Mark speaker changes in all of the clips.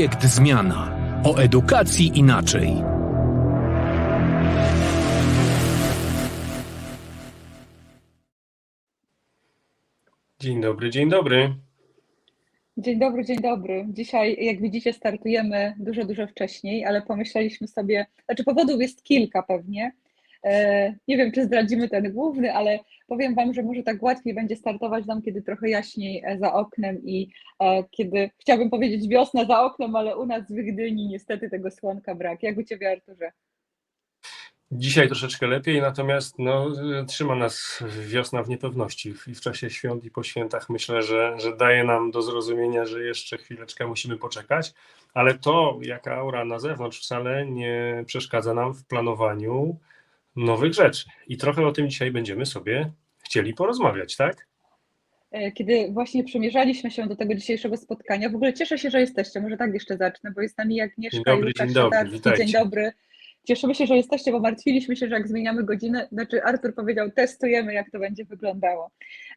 Speaker 1: Projekt Zmiana. O edukacji inaczej.
Speaker 2: Dzień dobry, dzień dobry.
Speaker 3: Dzień dobry, dzień dobry. Dzisiaj, jak widzicie, startujemy dużo, dużo wcześniej, ale pomyśleliśmy sobie, znaczy powodów jest kilka pewnie. E, Nie wiem, czy zdradzimy ten główny, ale powiem Wam, że może tak łatwiej będzie startować nam, kiedy trochę jaśniej e, za oknem i e, kiedy, chciałabym powiedzieć wiosna za oknem, ale u nas w Gdyni niestety tego słonka brak. Jak u Ciebie, Arturze?
Speaker 2: Dzisiaj troszeczkę lepiej, natomiast no, trzyma nas wiosna w niepewności. I w czasie świąt i po świętach myślę, że, że daje nam do zrozumienia, że jeszcze chwileczkę musimy poczekać, ale to, jaka aura na zewnątrz, wcale nie przeszkadza nam w planowaniu nowych rzeczy. I trochę o tym dzisiaj będziemy sobie chcieli porozmawiać, tak?
Speaker 3: E, Kiedy właśnie przymierzaliśmy się do tego dzisiejszego spotkania, w ogóle cieszę się, że jesteście. Może tak jeszcze zacznę, bo jest z nami Agnieszka
Speaker 2: Dzień dobry,
Speaker 3: i Łukasz
Speaker 2: dzień dobry, witajcie.
Speaker 3: Dzień dobry. Cieszymy się, że jesteście, bo martwiliśmy się, że jak zmieniamy godzinę, znaczy Artur powiedział, testujemy, jak to będzie wyglądało.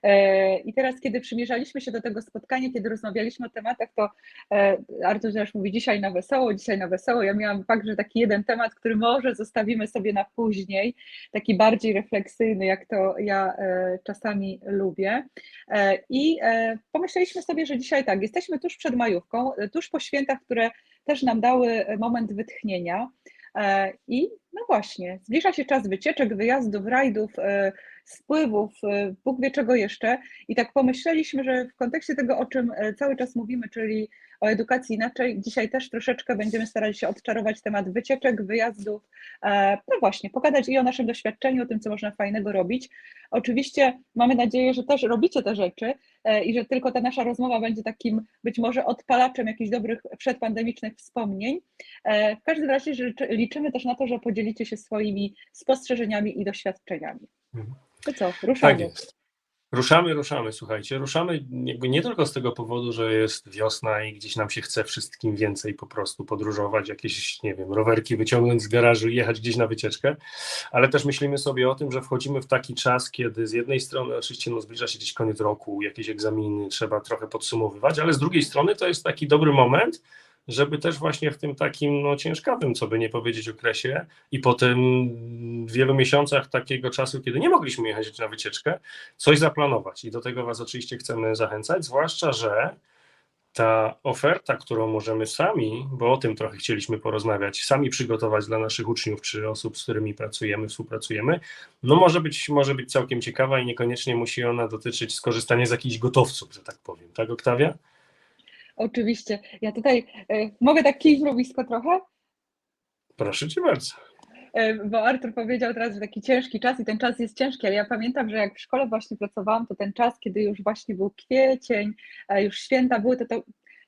Speaker 3: E, I teraz, kiedy przymierzaliśmy się do tego spotkania, kiedy rozmawialiśmy o tematach, to e, Artur też mówi dzisiaj na wesoło, dzisiaj na wesoło. Ja miałam fakt, że taki jeden temat, który może zostawimy sobie na później, taki bardziej refleksyjny, jak to ja e, czasami lubię. I pomyśleliśmy sobie, że dzisiaj tak, jesteśmy tuż przed majówką, tuż po świętach, które też nam dały moment wytchnienia. E, I no właśnie, zbliża się czas wycieczek, wyjazdów, rajdów, e, spływów, e, Bóg wie czego jeszcze. I tak pomyśleliśmy, że w kontekście tego, o czym cały czas mówimy, czyli o edukacji inaczej, dzisiaj też troszeczkę będziemy starali się odczarować temat wycieczek, wyjazdów. E, No właśnie, pogadać i o naszym doświadczeniu, o tym, co można fajnego robić. Oczywiście mamy nadzieję, że też robicie te rzeczy e, i że tylko ta nasza rozmowa będzie takim być może odpalaczem jakichś dobrych przedpandemicznych wspomnień. E, W każdym razie liczymy też na to, że podzielicie się swoimi spostrzeżeniami i doświadczeniami.
Speaker 2: Mhm.
Speaker 3: To co, ruszamy.
Speaker 2: Tak jest. Ruszamy, ruszamy, słuchajcie. Ruszamy jakby nie tylko z tego powodu, że jest wiosna i gdzieś nam się chce wszystkim więcej po prostu podróżować, jakieś, nie wiem, rowerki wyciągnąć z garażu i jechać gdzieś na wycieczkę, ale też myślimy sobie o tym, że wchodzimy w taki czas, kiedy z jednej strony oczywiście no, zbliża się gdzieś koniec roku, jakieś egzaminy, trzeba trochę podsumowywać, ale z drugiej strony to jest taki dobry moment, żeby też właśnie w tym takim no, ciężkawym, co by nie powiedzieć, okresie i po tym wielu miesiącach takiego czasu, kiedy nie mogliśmy jechać na wycieczkę, coś zaplanować. I do tego Was oczywiście chcemy zachęcać, zwłaszcza, że ta oferta, którą możemy sami, bo o tym trochę chcieliśmy porozmawiać, sami przygotować dla naszych uczniów czy osób, z którymi pracujemy, współpracujemy, no może być, może być całkiem ciekawa i niekoniecznie musi ona dotyczyć skorzystania z jakichś gotowców, że tak powiem. Tak, Oktawia?
Speaker 3: Oczywiście. Ja tutaj e, mogę tak kij w mrowisko trochę?
Speaker 2: Proszę Cię bardzo.
Speaker 3: E, Bo Artur powiedział teraz, że taki ciężki czas i ten czas jest ciężki, ale ja pamiętam, że jak w szkole właśnie pracowałam, to ten czas, kiedy już właśnie był kwiecień, już święta były, to, to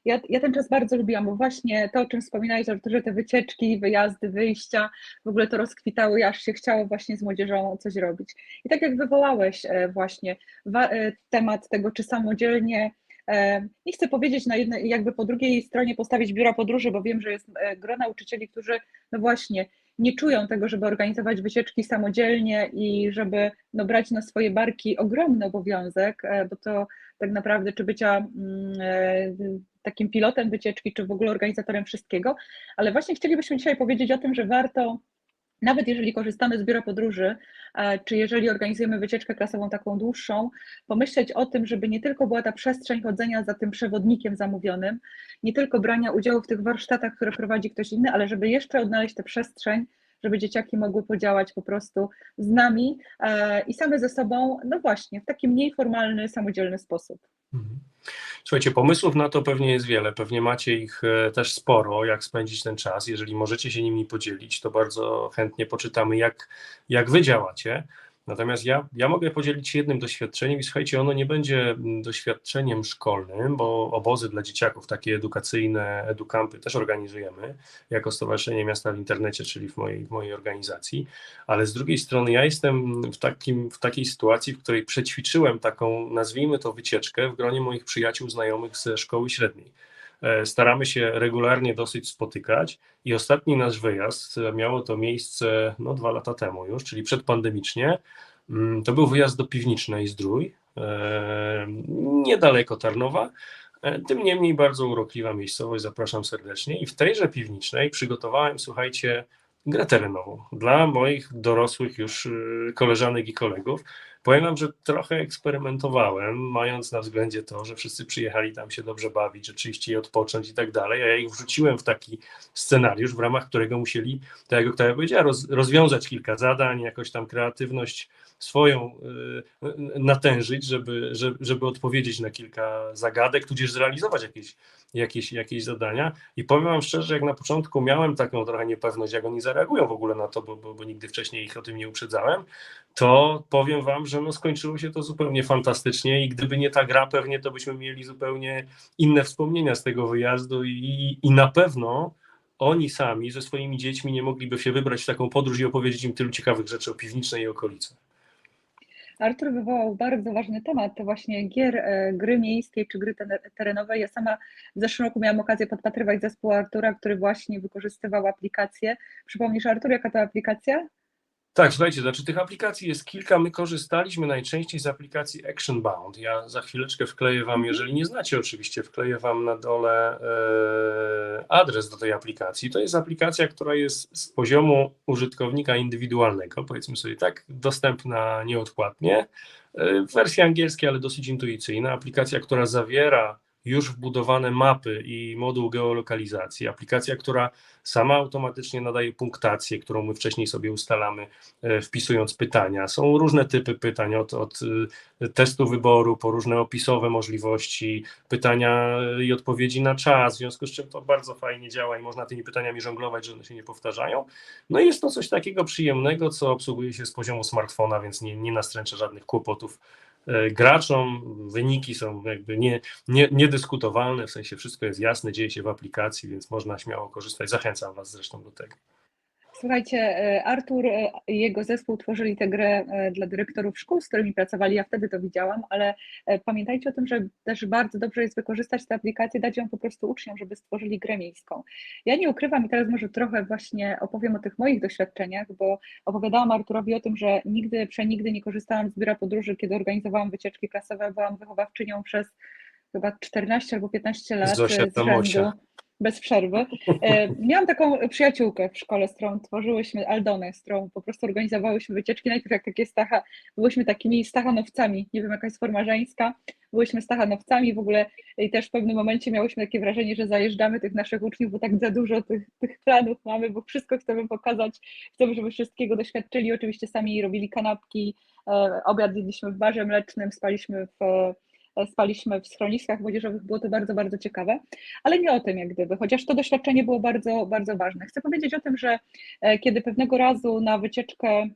Speaker 3: ja, ja ten czas bardzo lubiłam, bo właśnie to, o czym wspominałeś, Arturze, te wycieczki, wyjazdy, wyjścia, w ogóle to rozkwitało i aż się chciało właśnie z młodzieżą coś robić. I tak jak wywołałeś e, właśnie temat tego, czy samodzielnie Nie chcę powiedzieć na jednej, jakby po drugiej stronie postawić biura podróży, bo wiem, że jest e, gro nauczycieli, którzy no właśnie nie czują tego, żeby organizować wycieczki samodzielnie i żeby no, brać na swoje barki ogromny obowiązek, e, bo to tak naprawdę czy bycia mm, e, takim pilotem wycieczki, czy w ogóle organizatorem wszystkiego, ale właśnie chcielibyśmy dzisiaj powiedzieć o tym, że warto nawet jeżeli korzystamy z biura podróży, czy jeżeli organizujemy wycieczkę klasową taką dłuższą, pomyśleć o tym, żeby nie tylko była ta przestrzeń chodzenia za tym przewodnikiem zamówionym, nie tylko brania udziału w tych warsztatach, które prowadzi ktoś inny, ale żeby jeszcze odnaleźć tę przestrzeń, żeby dzieciaki mogły podziałać po prostu z nami i same ze sobą, no właśnie, w taki mniej formalny, samodzielny sposób.
Speaker 2: Mhm. Słuchajcie, pomysłów na to pewnie jest wiele, pewnie macie ich e, też sporo, jak spędzić ten czas. Jeżeli możecie się nimi podzielić, to bardzo chętnie poczytamy, jak, jak wy działacie. Natomiast ja, ja mogę podzielić się jednym doświadczeniem i słuchajcie, ono nie będzie mm, doświadczeniem szkolnym, bo obozy dla dzieciaków, takie edukacyjne, edukampy też organizujemy jako Stowarzyszenie Miasta w Internecie, czyli w mojej, w mojej organizacji, ale z drugiej strony ja jestem w, takim, w takiej sytuacji, w której przećwiczyłem taką, nazwijmy to wycieczkę w gronie moich przyjaciół, znajomych ze szkoły średniej. E, Staramy się regularnie dosyć spotykać i ostatni nasz wyjazd, e, miało to miejsce no, dwa lata temu już, czyli przedpandemicznie. Mm, To był wyjazd do Piwnicznej Zdrój, e, niedaleko Tarnowa, Tym niemniej bardzo urokliwa miejscowość, zapraszam serdecznie. I w tejże piwniczej przygotowałem, słuchajcie, grę terenową dla moich dorosłych już koleżanek i kolegów. Powiem wam, że trochę eksperymentowałem, mając na względzie to, że wszyscy przyjechali tam się dobrze bawić, rzeczywiście i odpocząć i tak dalej, a ja ich wrzuciłem w taki scenariusz, w ramach którego musieli, tak jak Oktawia powiedziała, roz, rozwiązać kilka zadań, jakoś tam kreatywność swoją y, natężyć, żeby, żeby, żeby odpowiedzieć na kilka zagadek, tudzież zrealizować jakieś, jakieś, jakieś zadania. I powiem wam szczerze, jak na początku miałem taką trochę niepewność, jak oni zareagują w ogóle na to, bo, bo, bo nigdy wcześniej ich o tym nie uprzedzałem, to powiem wam, że no skończyło się to zupełnie fantastycznie i gdyby nie ta gra, pewnie to byśmy mieli zupełnie inne wspomnienia z tego wyjazdu i, i na pewno oni sami ze swoimi dziećmi nie mogliby się wybrać w taką podróż i opowiedzieć im tylu ciekawych rzeczy o piwnicznej i okolicy.
Speaker 3: Artur wywołał bardzo ważny temat, to właśnie gier, e, gry miejskiej czy gry te- terenowe. Ja sama w zeszłym roku miałam okazję podpatrywać zespół Artura, który właśnie wykorzystywał aplikację. Przypomnisz Artur, jaka to aplikacja?
Speaker 2: Tak, słuchajcie, znaczy tych aplikacji jest kilka. My korzystaliśmy najczęściej z aplikacji Action Bound. Ja za chwileczkę wkleję Wam, jeżeli nie znacie oczywiście, wkleję Wam na dole e, adres do tej aplikacji. To jest aplikacja, która jest z poziomu użytkownika indywidualnego, powiedzmy sobie tak, dostępna nieodpłatnie. E, w wersji angielskiej, ale dosyć intuicyjna. Aplikacja, która zawiera już wbudowane mapy i moduł geolokalizacji. Aplikacja, która sama automatycznie nadaje punktację, którą my wcześniej sobie ustalamy, e, wpisując pytania. Są różne typy pytań, od, od e, testu wyboru po różne opisowe możliwości, pytania i odpowiedzi na czas, w związku z czym to bardzo fajnie działa i można tymi pytaniami żonglować, że one się nie powtarzają. No i jest to coś takiego przyjemnego, co obsługuje się z poziomu smartfona, więc nie, nie nastręcza żadnych kłopotów e, graczom. Wyniki są jakby nie, nie, niedyskutowalne, w sensie wszystko jest jasne, dzieje się w aplikacji, więc można śmiało korzystać. Zachęcam Was zresztą do tego.
Speaker 3: Słuchajcie, e, Artur i jego zespół tworzyli tę grę e, dla dyrektorów szkół, z którymi pracowali. Ja wtedy to widziałam, ale e, pamiętajcie o tym, że też bardzo dobrze jest wykorzystać tę aplikację, dać ją po prostu uczniom, żeby stworzyli grę miejską. Ja nie ukrywam i teraz może trochę właśnie opowiem o tych moich doświadczeniach, bo opowiadałam Arturowi o tym, że nigdy, przenigdy nie korzystałam z biura podróży, kiedy organizowałam wycieczki klasowe. Byłam wychowawczynią przez chyba 14 albo 15 lat
Speaker 2: Zosia
Speaker 3: z rzędu bez przerwy. E, Miałam taką przyjaciółkę w szkole, z którą tworzyłyśmy, Aldonę, z którą po prostu organizowałyśmy wycieczki. Najpierw jak takie stacha, byłyśmy takimi stachanowcami, nie wiem jaka jest forma żeńska, byłyśmy stachanowcami w ogóle i też w pewnym momencie miałyśmy takie wrażenie, że zajeżdżamy tych naszych uczniów, bo tak za dużo tych, tych planów mamy, bo wszystko chcemy pokazać, chcemy, żeby wszystkiego doświadczyli. Oczywiście sami robili kanapki, e, obiad jedliśmy w barze mlecznym, spaliśmy w spaliśmy w schroniskach młodzieżowych, było to bardzo, bardzo ciekawe, ale nie o tym jak gdyby, chociaż to doświadczenie było bardzo, bardzo ważne. Chcę powiedzieć o tym, że e, kiedy pewnego razu na wycieczkę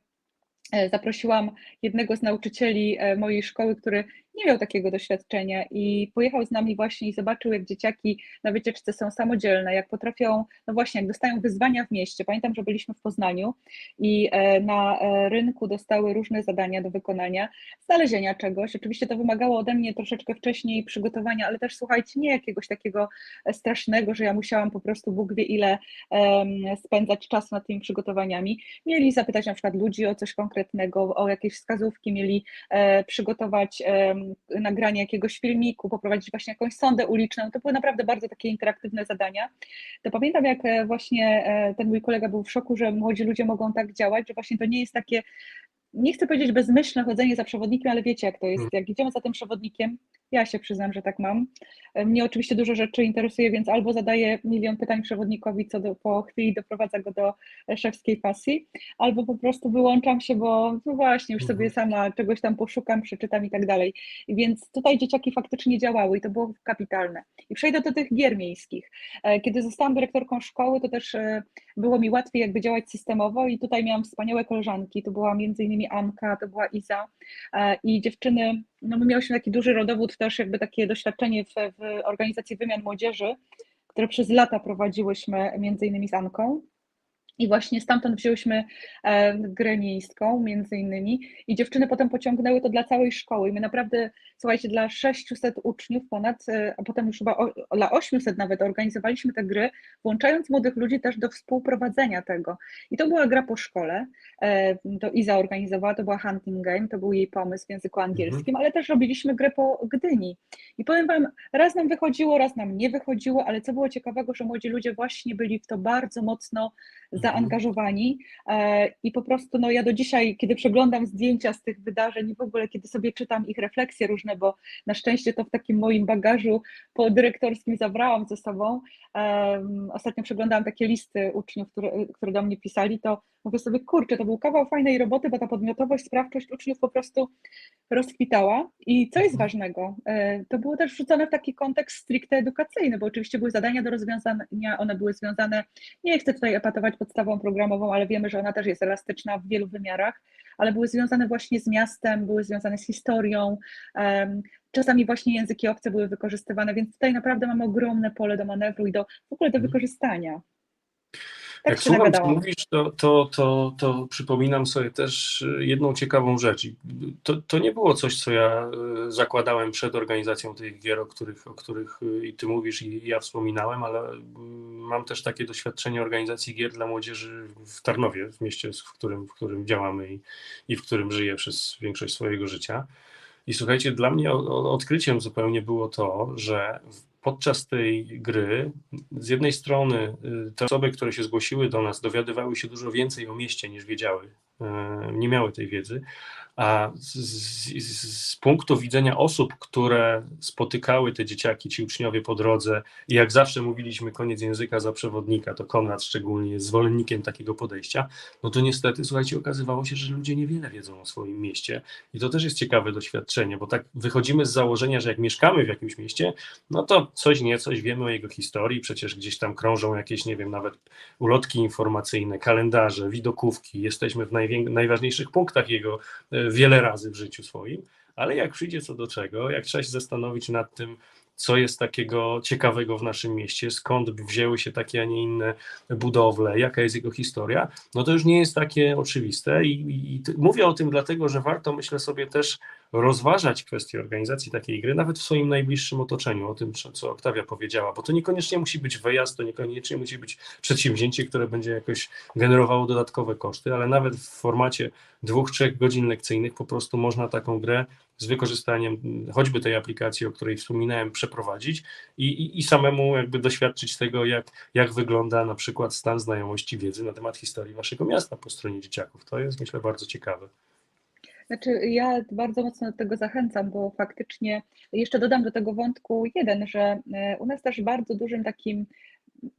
Speaker 3: e, zaprosiłam jednego z nauczycieli e, mojej szkoły, który nie miał takiego doświadczenia i pojechał z nami właśnie i zobaczył, jak dzieciaki na wycieczce są samodzielne, jak potrafią, no właśnie, jak dostają wyzwania w mieście. Pamiętam, że byliśmy w Poznaniu i e, na e, rynku dostały różne zadania do wykonania, znalezienia czegoś. Oczywiście to wymagało ode mnie troszeczkę wcześniej przygotowania, ale też słuchajcie, nie jakiegoś takiego e, strasznego, że ja musiałam po prostu Bóg wie ile spędzać czasu nad tymi przygotowaniami. Mieli zapytać na przykład ludzi o coś konkretnego, o jakieś wskazówki, mieli przygotować nagranie jakiegoś filmiku, poprowadzić właśnie jakąś sondę uliczną. To były naprawdę bardzo takie interaktywne zadania. To pamiętam, jak e, właśnie e, ten mój kolega był w szoku, że młodzi ludzie mogą tak działać, że właśnie to nie jest takie, nie chcę powiedzieć bezmyślne chodzenie za przewodnikiem, ale wiecie jak to jest. Jak idziemy za tym przewodnikiem, ja się przyznam, że tak mam. E, Mnie oczywiście dużo rzeczy interesuje, więc albo zadaję milion pytań przewodnikowi, co do, po chwili doprowadza go do szewskiej pasji, albo po prostu wyłączam się, bo no właśnie, już sobie sama czegoś tam poszukam, przeczytam i tak dalej. Więc tutaj dzieciaki faktycznie działały i to było kapitalne. I przejdę do tych gier miejskich. E, Kiedy zostałam dyrektorką szkoły, to też e, było mi łatwiej jakby działać systemowo i tutaj miałam wspaniałe koleżanki. To była między innymi Anka, to była Iza i dziewczyny, no my miałyśmy taki duży rodowód też jakby takie doświadczenie w, w organizacji wymian młodzieży, które przez lata prowadziłyśmy między innymi z Anką. I właśnie stamtąd wzięłyśmy e, grę miejską, między innymi, i dziewczyny potem pociągnęły to dla całej szkoły. I my naprawdę, słuchajcie, dla 600 uczniów ponad, e, a potem już chyba o, dla 800 nawet organizowaliśmy te gry, włączając młodych ludzi też do współprowadzenia tego. I to była gra po szkole, e, to Iza organizowała, to była Hunting Game, to był jej pomysł w języku angielskim, ale też robiliśmy grę po Gdyni. I powiem Wam, raz nam wychodziło, raz nam nie wychodziło, ale co było ciekawego, że młodzi ludzie właśnie byli w to bardzo mocno zaangażowani e, i po prostu no ja do dzisiaj, kiedy przeglądam zdjęcia z tych wydarzeń i w ogóle kiedy sobie czytam ich refleksje różne, bo na szczęście to w takim moim bagażu podyrektorskim zabrałam ze sobą, ostatnio przeglądałam takie listy uczniów, które, które do mnie pisali, to mówię sobie, kurczę, to był kawał fajnej roboty, bo ta podmiotowość, sprawczość uczniów po prostu rozkwitała. I co jest ważnego, e, to było też wrzucone w taki kontekst stricte edukacyjny, bo oczywiście były zadania do rozwiązania, one były związane, nie chcę tutaj epatować podstawą programową, ale wiemy, że ona też jest elastyczna w wielu wymiarach, ale były związane właśnie z miastem, były związane z historią, czasami właśnie języki obce były wykorzystywane, więc tutaj naprawdę mamy ogromne pole do manewru i do, w ogóle do
Speaker 2: Mhm.
Speaker 3: wykorzystania. Tak
Speaker 2: Jak słucham, co mówisz, to, to, to, to przypominam sobie też jedną ciekawą rzecz. To, to nie było coś, co ja y, zakładałem przed organizacją tych gier, o których, o których y, i ty mówisz, i ja wspominałem, ale y, mam też takie doświadczenie organizacji gier dla młodzieży w Tarnowie, w mieście, w którym, w którym działamy i, i w którym żyję przez większość swojego życia. I słuchajcie, dla mnie odkryciem zupełnie było to, że podczas tej gry z jednej strony y, te osoby, które się zgłosiły do nas, dowiadywały się dużo więcej o mieście niż wiedziały, e, nie miały tej wiedzy, z, z, punktu widzenia osób, które spotykały te dzieciaki, ci uczniowie po drodze i jak zawsze mówiliśmy koniec języka za przewodnika, to Konrad szczególnie jest zwolennikiem takiego podejścia, no to niestety, słuchajcie, okazywało się, że ludzie niewiele wiedzą o swoim mieście. I to też jest ciekawe doświadczenie, bo tak wychodzimy z założenia, że jak mieszkamy w jakimś mieście, no to coś nie, coś wiemy o jego historii, przecież gdzieś tam krążą jakieś, nie wiem, nawet ulotki informacyjne, kalendarze, widokówki, jesteśmy w najważniejszych punktach jego e, wiele razy w życiu swoim, ale jak przyjdzie co do czego, jak trzeba się zastanowić nad tym, co jest takiego ciekawego w naszym mieście, skąd wzięły się takie, a nie inne budowle, jaka jest jego historia, no to już nie jest takie oczywiste i, i, i mówię o tym dlatego, że warto, myślę sobie też rozważać kwestię organizacji takiej gry, nawet w swoim najbliższym otoczeniu, o tym, co Oktawia powiedziała, bo to niekoniecznie musi być wyjazd, to niekoniecznie musi być przedsięwzięcie, które będzie jakoś generowało dodatkowe koszty, ale nawet w formacie dwóch, trzech godzin lekcyjnych po prostu można taką grę z wykorzystaniem mm, choćby tej aplikacji, o której wspominałem, przeprowadzić i, i, i samemu jakby doświadczyć tego, jak, jak wygląda na przykład stan znajomości wiedzy na temat historii waszego miasta po stronie dzieciaków. To jest myślę bardzo ciekawe.
Speaker 3: Znaczy, ja bardzo mocno do tego zachęcam, bo faktycznie jeszcze dodam do tego wątku jeden, że e, u nas też bardzo dużym takim.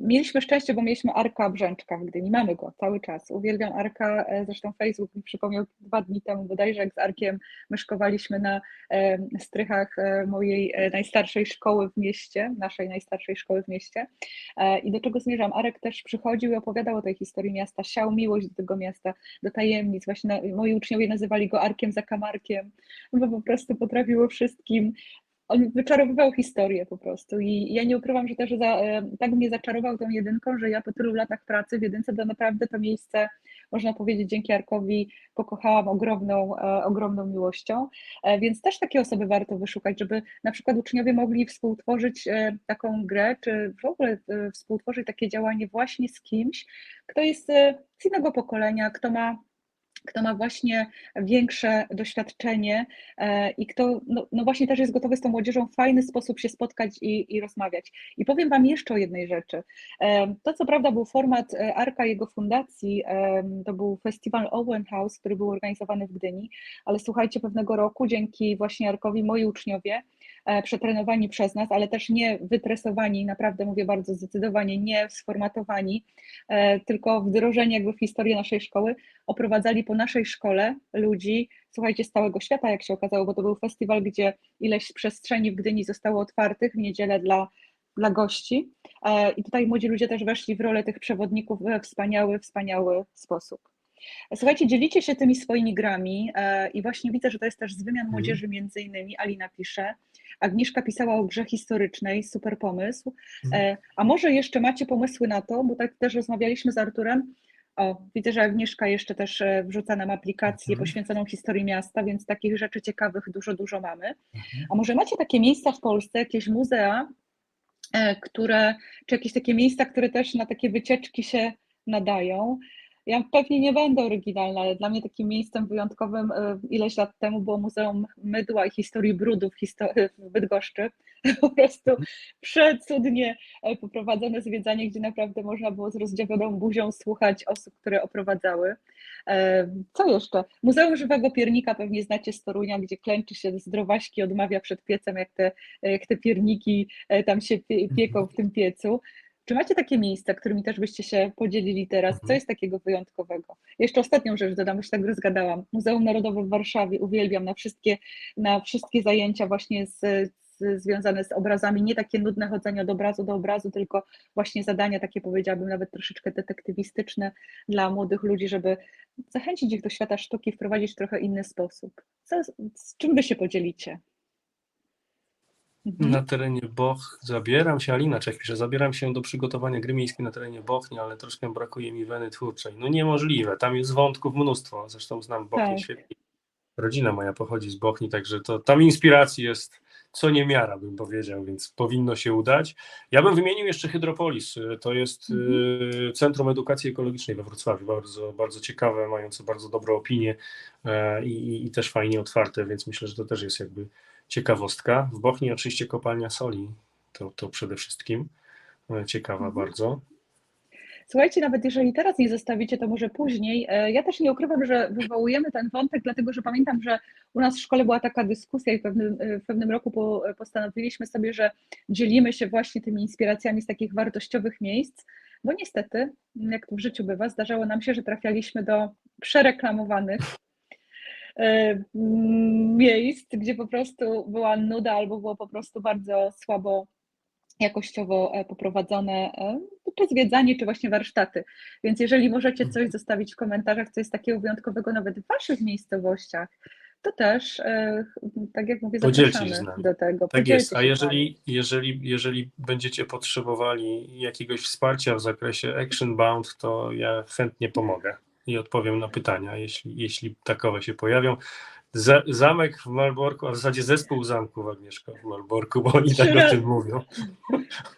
Speaker 3: Mieliśmy szczęście, bo mieliśmy Arka Brzęczka w Gdyni, mamy go cały czas. Uwielbiam Arka, e, zresztą Facebook mi przypomniał dwa dni temu bodajże, jak z Arkiem myszkowaliśmy na e, strychach e, mojej najstarszej szkoły w mieście, naszej najstarszej szkoły w mieście. I do czego zmierzam? Arek też przychodził i opowiadał o tej historii miasta, siał miłość do tego miasta, do tajemnic. Właśnie moi uczniowie nazywali go Arkiem Zakamarkiem, bo po prostu potrafiło wszystkim. On wyczarowywał historię po prostu i ja nie ukrywam, że też za, e, tak mnie zaczarował tą jedynką, że ja po tylu latach pracy w jedynce to naprawdę to miejsce, można powiedzieć, dzięki Arkowi pokochałam ogromną, e, ogromną miłością, E, więc też takie osoby warto wyszukać, żeby na przykład uczniowie mogli współtworzyć taką grę, czy w ogóle współtworzyć takie działanie właśnie z kimś, kto jest z innego pokolenia, kto ma kto ma właśnie większe doświadczenie e, i kto no, no właśnie też jest gotowy z tą młodzieżą w fajny sposób się spotkać i, i rozmawiać. I powiem Wam jeszcze o jednej rzeczy. E, To co prawda był format e, Arka jego fundacji, to był festiwal Owen House, który był organizowany w Gdyni, ale słuchajcie, pewnego roku dzięki właśnie Arkowi moi uczniowie przetrenowani przez nas, ale też nie wytresowani, naprawdę mówię bardzo zdecydowanie, nie sformatowani, e, tylko wdrożeni jakby w historię naszej szkoły, oprowadzali po naszej szkole ludzi, słuchajcie, z całego świata, jak się okazało, bo to był festiwal, gdzie ileś przestrzeni w Gdyni zostało otwartych w niedzielę dla, dla gości. E, I tutaj młodzi ludzie też weszli w rolę tych przewodników we wspaniały, wspaniały sposób. Słuchajcie, dzielicie się tymi swoimi grami e, i właśnie widzę, że to jest też z wymian młodzieży, między innymi Alina pisze. Agnieszka pisała o grze historycznej, super pomysł. E, A może jeszcze macie pomysły na to, bo tak też rozmawialiśmy z Arturem, O, widzę, że Agnieszka jeszcze też e, wrzuca nam aplikację
Speaker 2: Mhm.
Speaker 3: poświęconą historii miasta, więc takich rzeczy ciekawych dużo, dużo mamy.
Speaker 2: Mhm.
Speaker 3: A może macie takie miejsca w Polsce, jakieś muzea, e, które, czy jakieś takie miejsca, które też na takie wycieczki się nadają? Ja pewnie nie będę oryginalna, ale dla mnie takim miejscem wyjątkowym e, ileś lat temu było Muzeum Mydła i Historii Brudu w, histo- w Bydgoszczy. Po prostu przecudnie e, poprowadzone zwiedzanie, gdzie naprawdę można było z rozdziawioną buzią słuchać osób, które oprowadzały. E, Co jeszcze? Muzeum Żywego Piernika pewnie znacie z Torunia, gdzie klęczy się zdrowaśki, odmawia przed piecem, jak te, jak te pierniki tam się pie- pieką w tym piecu. Czy macie takie miejsca, którymi też byście się podzielili teraz? Co
Speaker 2: Mhm.
Speaker 3: jest takiego wyjątkowego? Jeszcze ostatnią rzecz dodam, już tak rozgadałam. Muzeum Narodowe w Warszawie uwielbiam na wszystkie, na wszystkie zajęcia właśnie z, z, związane z obrazami, nie takie nudne chodzenie od obrazu do obrazu, tylko właśnie zadania takie powiedziałabym nawet troszeczkę detektywistyczne dla młodych ludzi, żeby zachęcić ich do świata sztuki, wprowadzić trochę inny sposób. Co, z czym wy się podzielicie? Mhm.
Speaker 2: Na terenie Boch zabieram się, Alina Czech pisze, zabieram się do przygotowania gry miejskiej na terenie Bochni, ale troszkę brakuje mi weny twórczej. No niemożliwe, tam jest wątków mnóstwo, zresztą znam Bochnię
Speaker 3: Tak.
Speaker 2: świetnie. Rodzina moja pochodzi z Bochni, także to tam inspiracji jest co niemiara, bym powiedział, więc powinno się udać. Ja bym wymienił jeszcze Hydropolis, to jest y, Centrum Edukacji Ekologicznej we Wrocławiu, bardzo, bardzo ciekawe, mające bardzo dobre opinie e, i, i też fajnie otwarte, więc myślę, że to też jest jakby ciekawostka. W Bochni oczywiście kopalnia soli, to, to przede wszystkim e, ciekawa
Speaker 3: Mhm.
Speaker 2: bardzo.
Speaker 3: Słuchajcie, nawet jeżeli teraz nie zostawicie, to może później. E, Ja też nie ukrywam, że wywołujemy ten wątek, dlatego że pamiętam, że u nas w szkole była taka dyskusja i w pewnym, e, w pewnym roku po, postanowiliśmy sobie, że dzielimy się właśnie tymi inspiracjami z takich wartościowych miejsc, bo niestety, jak to w życiu bywa, zdarzało nam się, że trafialiśmy do przereklamowanych miejsc, gdzie po prostu była nuda albo było po prostu bardzo słabo jakościowo e, poprowadzone, e, czy zwiedzanie, czy właśnie warsztaty. Więc jeżeli możecie coś zostawić w komentarzach, co jest takiego wyjątkowego nawet w waszych miejscowościach, to też, e, tak jak mówię, zapraszamy do tego.
Speaker 2: Tak jest, a jeżeli, jeżeli, jeżeli będziecie potrzebowali jakiegoś wsparcia w zakresie Action Bound, to ja chętnie pomogę i odpowiem na pytania, jeśli, jeśli takowe się pojawią. Za, zamek w Malborku, a w zasadzie zespół zamków Agnieszka w Malborku, bo oni
Speaker 3: Trzy
Speaker 2: tak o tym mówią.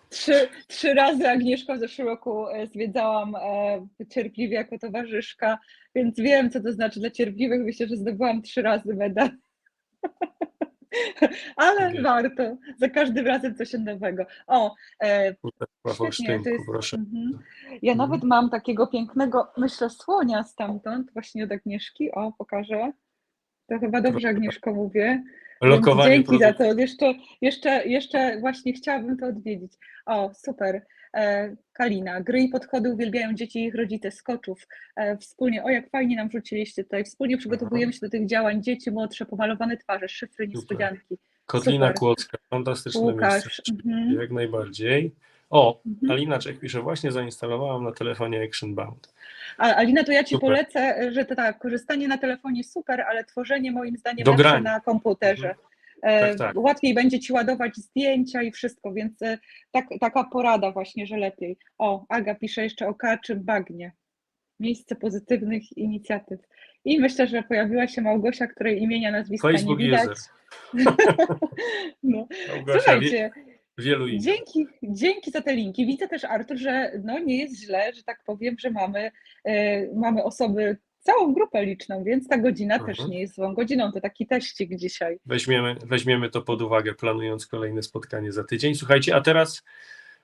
Speaker 3: Trzy, trzy razy Agnieszka w zeszłym roku e, zwiedzałam e, cierpliwie jako towarzyszka, więc wiem, co to znaczy dla cierpliwych. Myślę, że zdobyłam trzy razy medal. Ale warto, za każdym razem coś nowego. O, e, Świetnie, to jest,
Speaker 2: proszę.
Speaker 3: mhm. Ja
Speaker 2: Mhm.
Speaker 3: nawet mam takiego pięknego, myślę, słonia stamtąd, właśnie od Agnieszki. O, pokażę. To chyba dobrze Agnieszko mówię.
Speaker 2: Lokowanie
Speaker 3: Dzięki za to. Jeszcze, jeszcze, jeszcze właśnie chciałabym to odwiedzić. O, super. E, Kalina, gry i podchody uwielbiają dzieci i ich rodzice z Koczów. E, wspólnie, o jak fajnie nam wrzuciliście tutaj. Wspólnie przygotowujemy się do tych działań. Dzieci młodsze, pomalowane twarze, szyfry, niespodzianki.
Speaker 2: Kotlina
Speaker 3: super.
Speaker 2: Kłodzka, fantastyczne
Speaker 3: Łukasz.
Speaker 2: miejsce.
Speaker 3: Mhm.
Speaker 2: Jak najbardziej. O,
Speaker 3: Mhm.
Speaker 2: Alina Czech pisze, właśnie zainstalowałam na telefonie Action Bound.
Speaker 3: A, Alina, to ja Ci
Speaker 2: Super.
Speaker 3: polecę, że to tak, korzystanie na telefonie super, ale tworzenie moim zdaniem na komputerze.
Speaker 2: Mhm.
Speaker 3: E,
Speaker 2: Tak, tak.
Speaker 3: Łatwiej będzie Ci ładować zdjęcia i wszystko, więc e, tak, taka porada właśnie, że lepiej. O, Aga pisze jeszcze o kaczym bagnie. Miejsce pozytywnych inicjatyw. I myślę, że pojawiła się Małgosia, której imienia, nazwiska
Speaker 2: Facebook
Speaker 3: nie widać. No.
Speaker 2: Małgosia,
Speaker 3: Słuchajcie,
Speaker 2: wielu innych.
Speaker 3: Dzięki, dzięki za te linki. Widzę też, Artur, że no nie jest źle, że tak powiem, że mamy, e, mamy osoby, całą grupę liczną, więc ta godzina też
Speaker 2: Mhm.
Speaker 3: nie jest złą godziną. To taki teścik dzisiaj.
Speaker 2: Weźmiemy, weźmiemy to pod uwagę, planując kolejne spotkanie za tydzień. Słuchajcie, a teraz,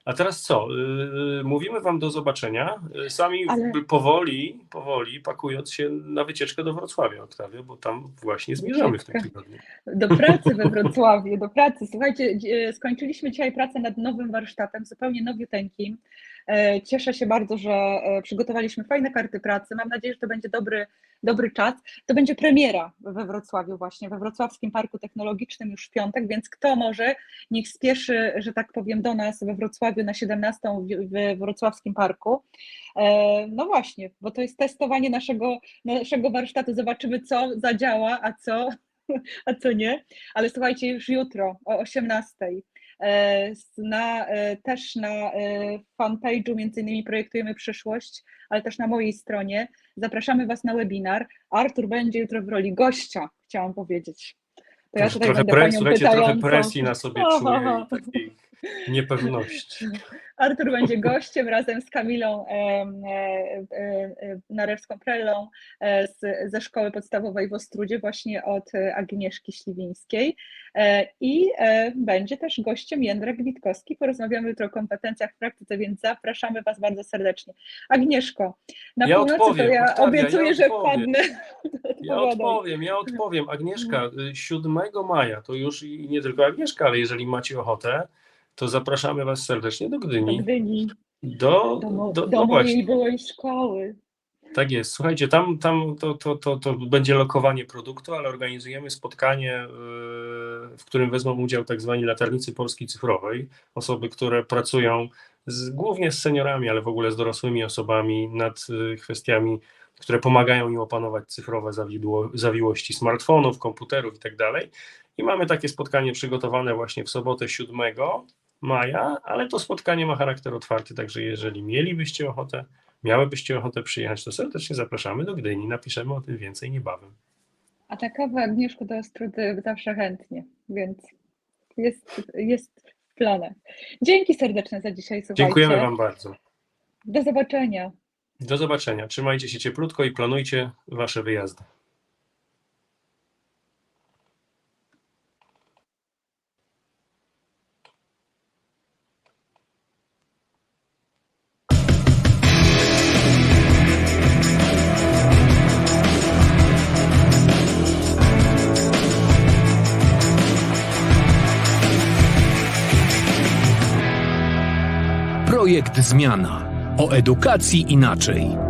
Speaker 2: a teraz co? Yy, mówimy Wam do zobaczenia. Yy, Sami
Speaker 3: Ale-
Speaker 2: powoli, powoli pakując się na wycieczkę do Wrocławia, Oktawio, bo tam właśnie zmierzamy w tym tygodniu.
Speaker 3: Do pracy we Wrocławiu, do pracy. Słuchajcie, skończyliśmy dzisiaj pracę nad nowym warsztatem, zupełnie nowiuteńkim. E, Cieszę się bardzo, że e, przygotowaliśmy fajne karty pracy. Mam nadzieję, że to będzie dobry, dobry czas. To będzie premiera we Wrocławiu właśnie, we Wrocławskim Parku Technologicznym już w piątek, więc kto może, niech spieszy, że tak powiem, do nas we Wrocławiu na 17 w- we Wrocławskim Parku. E, No właśnie, bo to jest testowanie naszego, naszego warsztatu. Zobaczymy, co zadziała, a co, a co nie. Ale słuchajcie, już jutro o 18 E, s- Na, e, też na e, fanpage'u między innymi projektujemy przyszłość, ale też na mojej stronie. Zapraszamy Was na webinar. Artur będzie jutro w roli gościa, chciałam powiedzieć. To ja tutaj
Speaker 2: trochę,
Speaker 3: będę
Speaker 2: pre,
Speaker 3: panią
Speaker 2: słuchajcie, trochę presji na sobie czuję i takiej niepewności.
Speaker 3: Artur będzie gościem razem z Kamilą Narewską-Prellą e, ze szkoły podstawowej w Ostrudzie, właśnie od Agnieszki Śliwińskiej. E, I e, będzie też gościem Jędrek Witkowski. Porozmawiamy jutro o kompetencjach w praktyce, więc zapraszamy Was bardzo serdecznie. Agnieszko, na
Speaker 2: Ja
Speaker 3: północy
Speaker 2: odpowiem,
Speaker 3: to ja
Speaker 2: Oktawia,
Speaker 3: obiecuję,
Speaker 2: ja
Speaker 3: że
Speaker 2: odpowiem.
Speaker 3: wpadnę.
Speaker 2: Ja odpowiem, ja odpowiem. Agnieszka, y, 7 maja to już i nie tylko Agnieszka, ale jeżeli macie ochotę, to zapraszamy Was serdecznie do
Speaker 3: Do
Speaker 2: Gdyni.
Speaker 3: Gdyni,
Speaker 2: Do,
Speaker 3: do,
Speaker 2: do,
Speaker 3: do
Speaker 2: no
Speaker 3: mojej byłej szkoły.
Speaker 2: tak jest. Słuchajcie, tam, tam to, to, to, to będzie lokowanie produktu, ale organizujemy spotkanie, y, w którym wezmą udział tak zwani latarnicy Polski Cyfrowej, osoby, które pracują z, głównie z seniorami, ale w ogóle z dorosłymi osobami nad y, kwestiami, które pomagają im opanować cyfrowe zawidło, zawiłości smartfonów, komputerów i tak. I mamy takie spotkanie przygotowane właśnie w sobotę 7 maja, ale to spotkanie ma charakter otwarty, także jeżeli mielibyście ochotę, miałybyście ochotę przyjechać, to serdecznie zapraszamy do Gdyni. Napiszemy o tym więcej niebawem.
Speaker 3: A ta kawa Agnieszko do Ostrudy zawsze chętnie, więc jest, jest w planach. Dzięki serdeczne za dzisiaj, słuchajcie.
Speaker 2: Dziękujemy Wam bardzo.
Speaker 3: Do zobaczenia.
Speaker 2: Do zobaczenia. Trzymajcie się cieplutko i planujcie Wasze wyjazdy.
Speaker 1: Zmiana. O edukacji inaczej.